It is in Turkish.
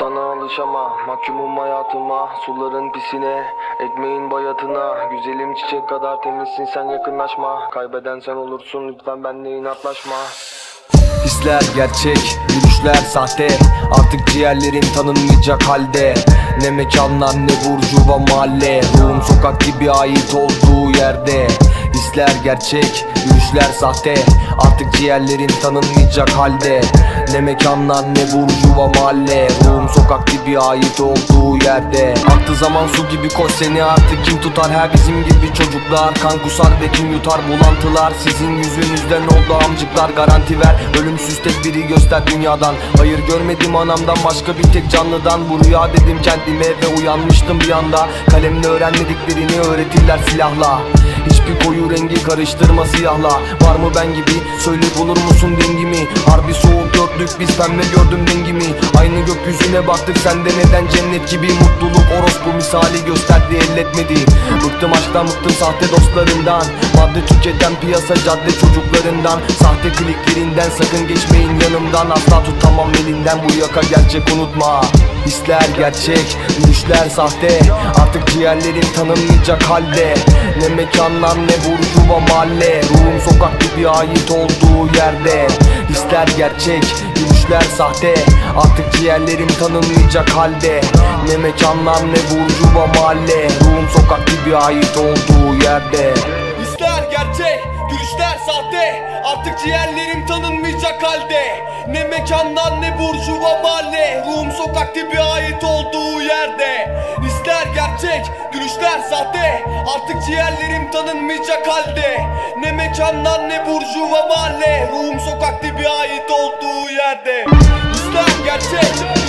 Sana alışama, mahkumum hayatıma Suların pisine, ekmeğin bayatına Güzelim çiçek kadar temizsin sen yakınlaşma. Kaybeden sen olursun lütfen benle inatlaşma. Hisler gerçek, gülüşler sahte. Artık ciğerlerim tanınmayacak halde. Ne mekanlar ne burjuva mahalle. Ruhum sokak gibi ait olduğu yerde. Hisler gerçek, gülüşler sahte. Artık ciğerlerim tanınmayacak halde Ne mekanlar ne burjuva mahalle. Ruhum sokak gibi ait olduğu yerde. Aktı zaman su gibi koş seni artık kim tutar? Her bizim gibi çocuklar Kan kusar ve kim yutar? Bulantılar Sizin yüzünüzden oldu amcıklar? Garanti ver ölümsüz tek biri göster dünyadan. Hayır görmedim anamdan başka bir tek canlıdan. Bu rüya dedim kendime ve uyanmıştım bir anda. Kalemle öğrenmediklerini öğretirler silahla. Hiçbir koyu rengi karıştırma siyahla. Var mı ben gibi? Söyle bulur musun dengimi? Harbi gördük biz pembe gördüm dengimi. Aynı gökyüzüne baktık sende neden cennet gibi Mutluluk? Orospu misali gösterdi elletmedi Bıktım aşktan bıktım sahte dostlarından. Madde tüketen piyasa cadde çocuklarından. Sahte kliklerinden sakın geçmeyin yanımdan. Asla tutamam elinden bu yaka gerçek unutma. Hisler gerçek, gülüşler sahte Artık ciğerlerim tanınmayacak halde. Ne mekanlar ne burjuva mahalle. Ruhum sokak gibi ait olduğu yerde. Hisler gerçek, gülüşler sahte. Artık ciğerlerim tanınmayacak halde. Ne mekanlar ne burjuva mahalle. Ruhum sokak gibi ait olduğu yerde sahte Artık ciğerlerim tanınmayacak halde. Ne mekandan ne burjuva mahalle. Ruhum sokak gibi ait olduğu yerde. Hisler gerçek, gülüşler sahte. Artık ciğerlerim tanınmayacak halde. Ne mekandan ne burjuva mahalle. Ruhum sokak gibi ait olduğu yerde. Hisler gerçek,